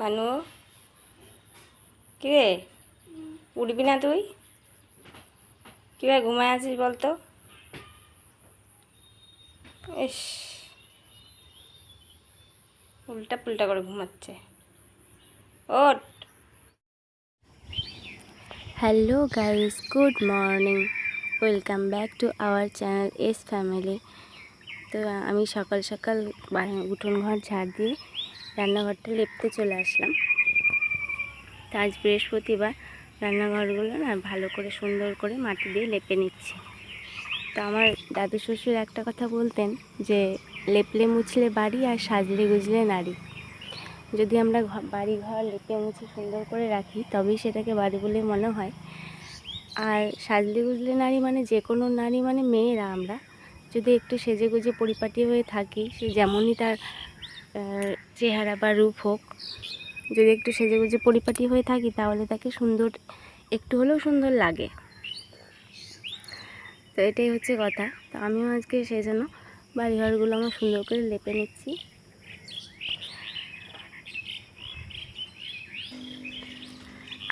মানু কিরে? উঠবি না তুই? কীভাবে ঘুমায় আছিস বলতো? ইস। উল্টা পুল্টা করে ঘুমাচ্ছে। ওট hello guys, good morning. Welcome back to our channel S family. তো আমি সকাল সকাল উঠোন ঘর ঝাড় দিয়ে রান্নাঘরটা লেপতে চলে আসলাম। তো আজ বৃহস্পতিবার রান্নাঘরগুলো না ভালো করে সুন্দর করে মাটি দিয়ে লেপে নিচ্ছি। তো আমার দাদু শ্বশুর একটা কথা বলতেন যে, লেপলে মুছলে বাড়ি আর সাজলে গুজলে নারী। যদি আমরা বাড়ি ঘর লেপে মুছে সুন্দর করে রাখি, তবেই সেটাকে বাড়ি বলে মনে হয়। আর সাজলে গুজলে নারী মানে যে কোনো নারী মানে মেয়েরা আমরা। যদি একটু সেজে গুজে পরিপাটি হয়ে থাকি, সে যেমনই তার চেহারা বা রূপ হোক, যদি একটু সেজে গুজে পরিপাটি হয়ে থাকি, তাহলে তাকে সুন্দর, একটু হলেও সুন্দর লাগে। তো এটাই হচ্ছে কথা। তো আমিও আজকে সেই জন্য বাড়িঘরগুলো আমার সুন্দর করে লেপে নিচ্ছি।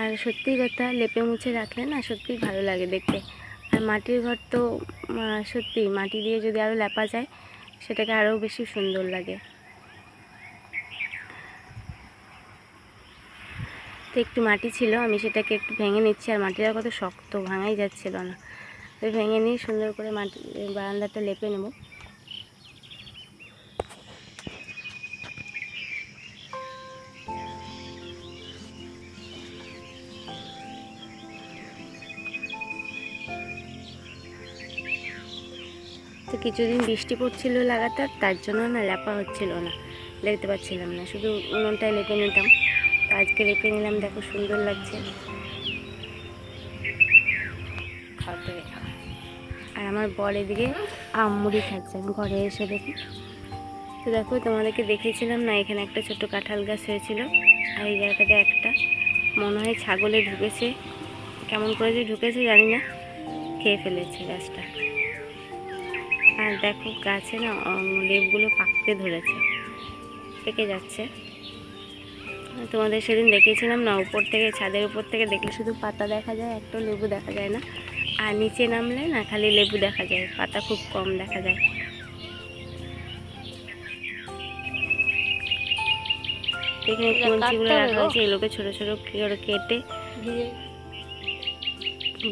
আর সত্যি কথা, লেপে মুছে রাখলে না সত্যিই ভালো লাগে দেখতে। আর মাটির ঘর তো সত্যি মাটি দিয়ে যদি আরও লেপা যায়, সেটাকে আরও বেশি সুন্দর লাগে। তো একটু মাটি ছিল, আমি সেটাকে একটু ভেঙে নিচ্ছি, আর মাটিটা কত শক্ত ভাঙাই যাচ্ছিল না। তো ভেঙে নিয়ে সুন্দর করে মাটি বারান্দাটা লেপে নেব। তো কিছুদিন বৃষ্টি পড়ছিল লাগাতার, তার জন্য না লেপা হচ্ছিল না লেপতে পারছিলাম না, শুধু উনুনটায় লেপে নিতাম। আজকে রেখে নিলাম দেখো সুন্দর লাগছে। আর আমার বর এদিকে আমুড়ি খাচ্ছে আমি ঘরে এসে দেখি। তো দেখো তোমাদেরকে দেখিয়েছিলাম না এখানে একটা ছোট কাঁঠাল গাছ হয়েছিল আর এই জায়গাটাতে একটা। মনে হয় ছাগলে ঢুকেছে কেমন করে যে ঢুকেছে জানি না খেয়ে ফেলেছে গাছটা। আর দেখো গাছে না উম, লেবগুলো পাকতে ধরেছে পেকে যাচ্ছে। তোমাদের সেদিন দেখেছিলাম না উপর থেকে ছাদের উপর থেকে দেখলে শুধু পাতা দেখা যায় একটা লেবু দেখা যায় না। আর নিচে নামলে না খালি লেবু দেখা যায় পাতা খুব কম দেখা যায়। এখানে কঞ্চিগুলো রাখা হয়েছে এগুলোকে ছোটো ছোটো করে কেটে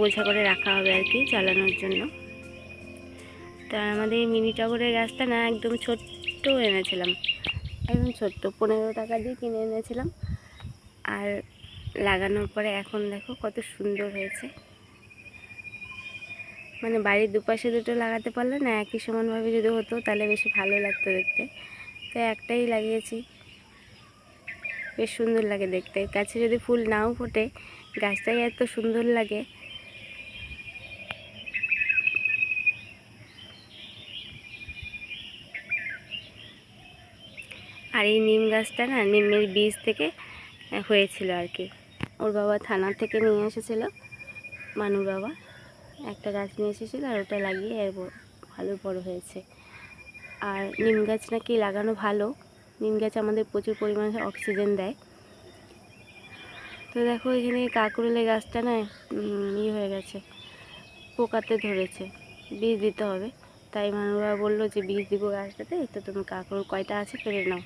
বোঝা করে রাখা হবে আর কি চালানোর জন্য। তা আমাদের মিনি টগরের গাছটা না একদম ছোট্ট এনেছিলাম। একদম ছোট্ট পনেরো টাকা দিয়ে কিনে এনেছিলাম। আর লাগানোর পরে এখন দেখো কত সুন্দর হয়েছে। মানে বাড়ির দুপাশে দুটো লাগাতে পারলে না একই সমানভাবে যদি হতো তাহলে বেশি ভালো লাগতো দেখতে। তো একটাই লাগিয়েছি। বেশ সুন্দর লাগে দেখতে। গাছে যদি ফুল নাও ফোটে, গাছটাই এত সুন্দর লাগে। আর এই নিম গাছটা না নিমের বীজ থেকে হয়েছিল আর কি। ওর বাবা থানা থেকে নিয়ে এসেছিল, মানুর বাবা। একটা গাছ নিয়ে এসেছিল আর ওটা লাগিয়ে ভালো বড় হয়েছে। আর নিম গাছ নাকি লাগানো ভালো। নিম গাছ আমাদের প্রচুর পরিমাণে অক্সিজেন দেয়। তো দেখো এখানে কাকুরেলের গাছটা না ইয়ে হয়ে গেছে, পোকাতে ধরেছে। বীজ দিতে হবে। তাই মানুষরা বলল যে, বীজ দিব গাছটাতে, তো তুমি কাকুর কয়টা আছে পেরে নাও।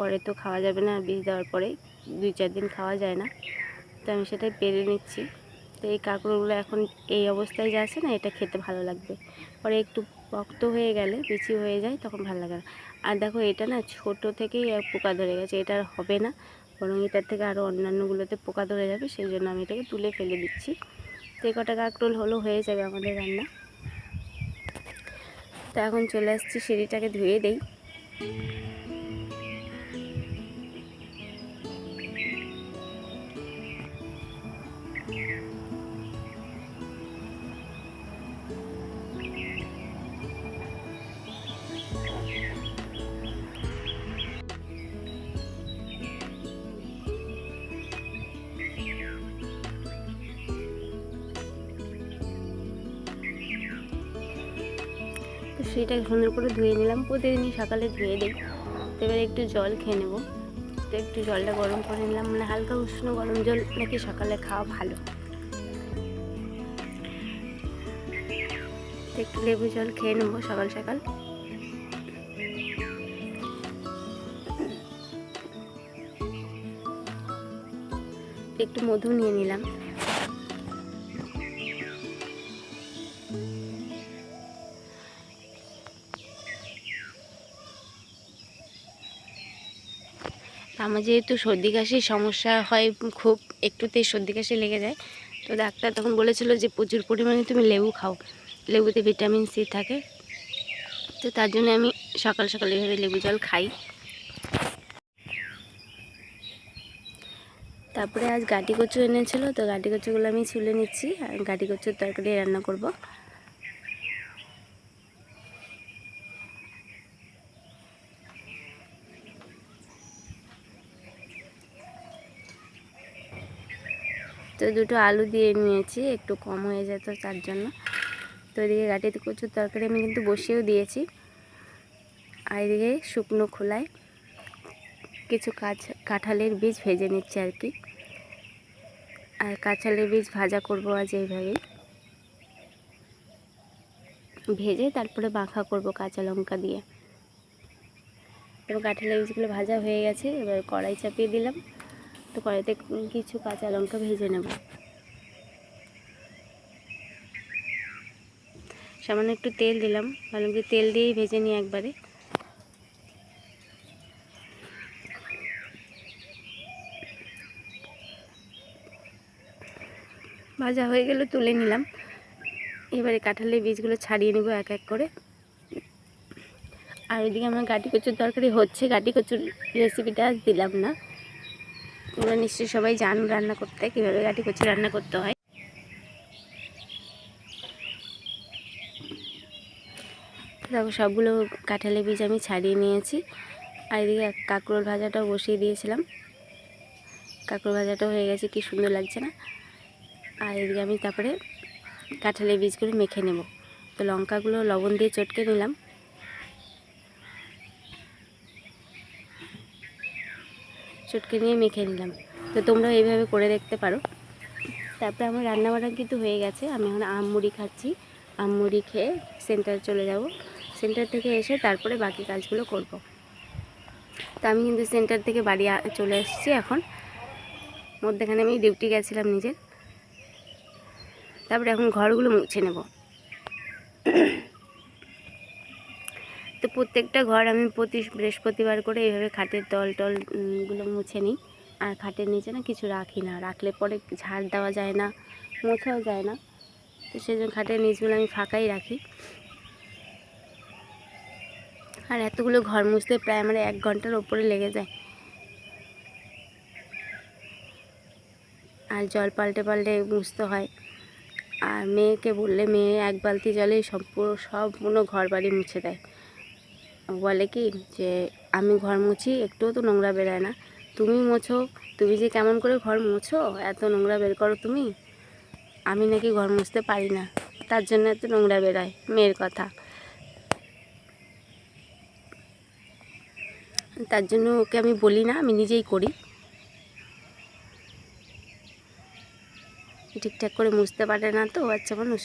পরে তো খাওয়া যাবে না বীজ দেওয়ার পরে দুই চার দিন খাওয়া যায় না। তো আমি সেটাই পেরে নিচ্ছি। তো এই কাঁকড়গুলো এখন এই অবস্থায় যা আছে না, এটা খেতে ভালো লাগবে। পরে একটু শক্ত হয়ে গেলে, বিচি হয়ে যায়, তখন ভালো লাগে আর দেখো, এটা না ছোট থেকেই পোকা ধরে গেছে, এটা আর হবে না। বরং এটার থেকে আরও অন্যান্যগুলোতে পোকা ধরে যাবে, সেই জন্য আমি এটাকে তুলে ফেলে দিচ্ছি। তো এই কটা কাঁকরোল হলো, হয়ে যাবে আমাদের রান্না। তো এখন চলে আসছি, সিঁড়িটাকে ধুয়ে দেই। তো সেইটা সুন্দর করে ধুয়ে নিলাম, প্রতিদিনই সকালে ধুয়ে দিই। তো এবারে একটু জল খেয়ে নেব। তো একটু জলটা গরম করে নিলাম মানে হালকা উষ্ণ গরম জল নাকি সকালে খাওয়া ভালো। একটু লেবু জল খেয়ে নেব সকাল সকাল। একটু মধু নিয়ে নিলাম। আমার যেহেতু সর্দি কাশির সমস্যা হয়, খুব একটুতেই সর্দি কাশি লেগে যায়। তো ডাক্তার তখন বলেছিল যে, প্রচুর পরিমাণে তুমি লেবু খাও। লেবুতে ভিটামিন সি থাকে। তো তার জন্য আমি সকাল সকাল এভাবে লেবু জল খাই। তারপরে আজ গাটি কচু এনেছিল, তো গাটি কচুগুলো আমি ছুলে নিচ্ছি। আর গাটি কচুর তরকারি রান্না করব। তো দুটো আলু দিয়ে নিয়েছি, একটু কম হয়ে যেত তার জন্য। তো এদিকে গাটিতে কচুর তরকারি আমি কিন্তু বসিয়েও দিয়েছি। আর এদিকে শুকনো খোলায় কিছু কাঁচ কাঁঠালের বীজ ভেজে নিচ্ছি আর কি। আর কাঁঠালের বীজ ভাজা করব আজ এইভাবেই। ভেজে তারপরে মাখা করব কাঁচা লঙ্কা দিয়ে। এবং কাঁঠালের বীজগুলো ভাজা হয়ে গেছে, এবার কড়াই চাপিয়ে দিলাম। তো কড়াইতে কিছু কাঁচা লঙ্কা ভেজে নেব। সামান্য একটু তেল দিলাম, ভালো করে তেল দিয়েই ভেজে নিই একবারে। ভাজা হয়ে গেলে তুলে নিলাম। এবারে কাঁঠালের বীজগুলো ছাড়িয়ে নেব এক এক করে। আর ওইদিকে আমার গাটি কচুর তরকারি হচ্ছে, গাটি কচুর রেসিপিটা দিলাম না। তোমরা নিশ্চয়ই সবাই জানো রান্না করতে, কীভাবে গাটি কচু রান্না করতে হয়। দেখো, সবগুলো কাঁঠালের বীজ আমি ছাড়িয়ে নিয়েছি। আর এদিকে কাঁকরোল ভাজাটাও বসিয়ে দিয়েছিলাম। কাঁকরোল ভাজাটাও হয়ে গেছে, কি সুন্দর লাগছে না? আর এদিকে আমি তারপরে কাঁঠালের বীজগুলো মেখে নেব। তো লঙ্কাগুলো লবণ দিয়ে চটকে নিলাম। চটকে নিয়ে মেখে নিলাম। তো তোমরা এইভাবে করে দেখতে পারো। তারপরে আমার রান্নাবান্না কিন্তু হয়ে গেছে। আমি এখন আম মুড়ি খাচ্ছি। আম মুড়ি খেয়ে সেন্টারে চলে যাব। সেন্টার থেকে এসে তারপরে বাকি কাজগুলো করব। তো আমি কিন্তু সেন্টার থেকে বাড়ি চলে এসেছি এখন। মধ্যেখানে আমি ডিউটি গেছিলাম নিজের। তারপরে এখন ঘরগুলো মুছে নেব। প্রত্যেকটা ঘর আমি প্রতি বৃহস্পতিবার করে এইভাবে খাটের তল টল উম, গুলো মুছে নিই। আর খাটের নিচে না কিছু রাখি না। রাখলে পরে ঝাড় দেওয়া যায় না মোছাও যায় না। তো সেই জন্য খাটের নিচগুলো আমি ফাঁকাই রাখি। আর এতগুলো ঘর মুছতে প্রায় আমার এক ঘণ্টার ওপরে লেগে যায়। আর জল পাল্টে পাল্টে মুছতে হয়। আর মেয়েকে বললে মেয়ে এক বালতি জলে সম্পূর্ণ সম্পূর্ণ ঘর বাড়ি মুছে দেয়। বলে কি যে, আমি ঘর মুছি, একটুও তো নোংরা বেরোয় না। তুমি মোছো, তুমি যে কেমন করে ঘর মোছো, এত নোংরা বের করো তুমি। আমি নাকি ঘর মুছতে পারি না। তার জন্য এত নোংরা বেরোয়, মেয়ের কথা। তার জন্য ওকে আমি বলি না, আমি নিজেই করি। ঠিকঠাক করে মুছতে পারে না তো, বাচ্চা মানুষ।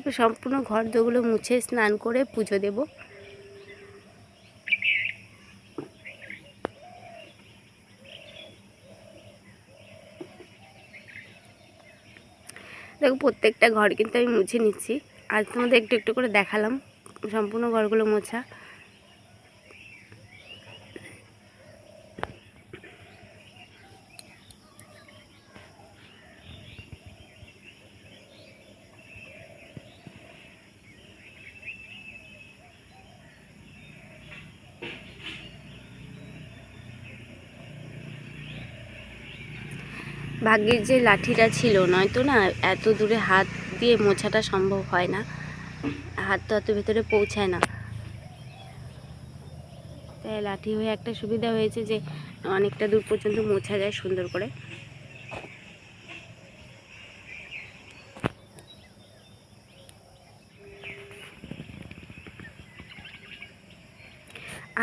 তারপর সম্পূর্ণ ঘর দোগুলো মুছে স্নান করে পুজো দেব। দেখো, প্রত্যেকটা ঘর কিন্তু আমি মুছে নিচ্ছি। আজ তোমাদের একটু একটু করে দেখালাম। সম্পূর্ণ ঘরগুলো মোছা। ভাগ্যের যে লাঠিটা ছিল, নয়তো না এত দূরে হাত দিয়ে মোছাটা সম্ভব হয় না। হাত তো এত ভেতরে পৌঁছায় না। তাই লাঠি হয়ে একটা সুবিধা হয়েছে যে অনেকটা দূর পর্যন্ত মোছা যায় সুন্দর করে।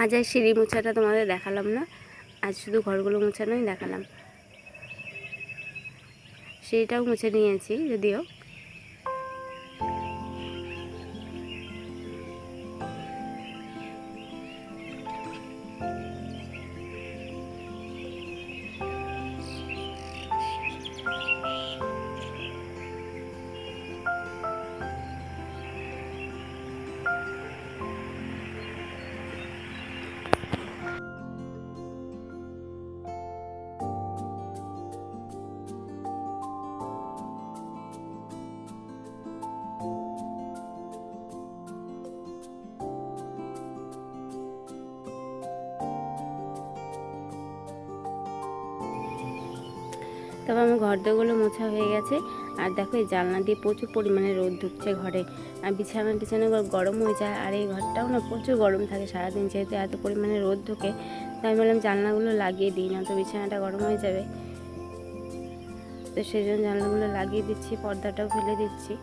আজ আর সিঁড়ি মোছাটা তোমাদের দেখালাম না। আজ শুধু ঘরগুলো মোছানোই দেখালাম। সিঁড়িটাও মুছে নিয়েছি যদিও। তবে আমার ঘর দোরগুলো মোছা হয়ে গেছে। আর দেখো এই জানলা দিয়ে প্রচুর পরিমাণে রোদ ঢুকছে ঘরে। আর বিছানা টিছানা গরম হয়ে যায়। আর এই ঘরটাও না প্রচুর গরম থাকে সারাদিন যেহেতু এত পরিমাণে রোদ ঢোকে। তাই আমি বললাম জানলাগুলো লাগিয়ে দিই, না তো বিছানাটা গরম হয়ে যাবে। তো সেই জন্য জানলাগুলো লাগিয়ে দিচ্ছি, পর্দাটাও ফেলে দিচ্ছি।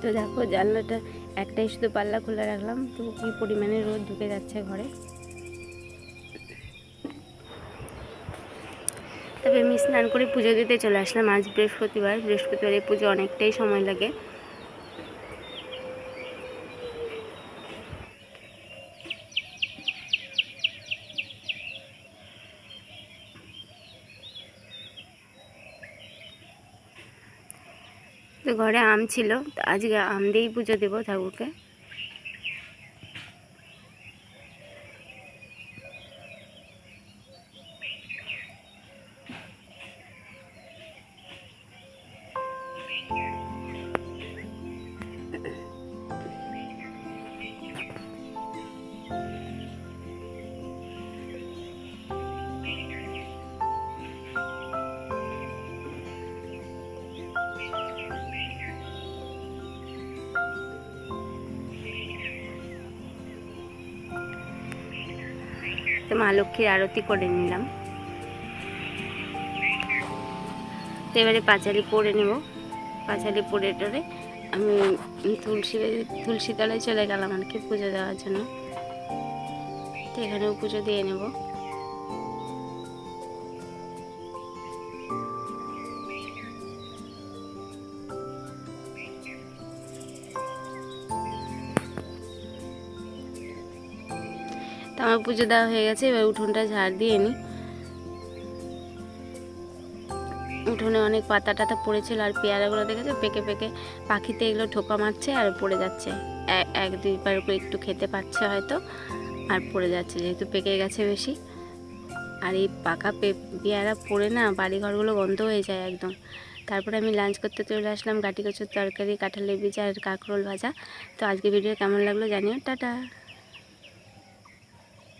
তো দেখো জানলাটা একটাই শুধু পাল্লা খোলা রাখলাম, তো কি পরিমাণে রোদ ঢুকে যাচ্ছে ঘরে। তবে আমি স্নান করে পুজো দিতে চলে আসলাম। আজ বৃহস্পতিবার, বৃহস্পতিবারে পুজো অনেকটাই সময় লাগে। তো ঘরে আম ছিল তো আজকে আম দিয়েই পুজো দেবো ঠাকুরকে। তো মা লক্ষ্মীর আরতি করে নিলাম। তো এবারে পাঁচালি পরে নেব। পাঁচালি পরে টরে আমি তুলসী তুলসী তলায় চলে গেলাম আর কি পুজো দেওয়ার জন্য। তো এখানেও পুজো দিয়ে নেব। আমার পুজো দেওয়া হয়ে গেছে, এবার উঠোনটা ঝাড় দিয়ে নিই উঠোনে অনেক পাতা টাতা পড়েছিল আর পেয়ারাগুলো দেখেছে? পেকে পেকে পাখিতে এগুলো ঠোকা মারছে আর পড়ে যাচ্ছে। এক দুইবার করে একটু খেতে পাচ্ছে হয়তো, আর পড়ে যাচ্ছে যেহেতু পেকে গেছে বেশি। আর এই পাকা পেয়ারা পড়ে না বাড়ি ঘরগুলো বন্ধ হয়ে যায় একদম। তারপরে আমি লাঞ্চ করতে চলে আসলাম গাটি কচুর তরকারি কাঁঠালের বীজ আর কাঁকরোল ভাজা। তো আজকে ভিডিও কেমন লাগল জানিও, টাটা।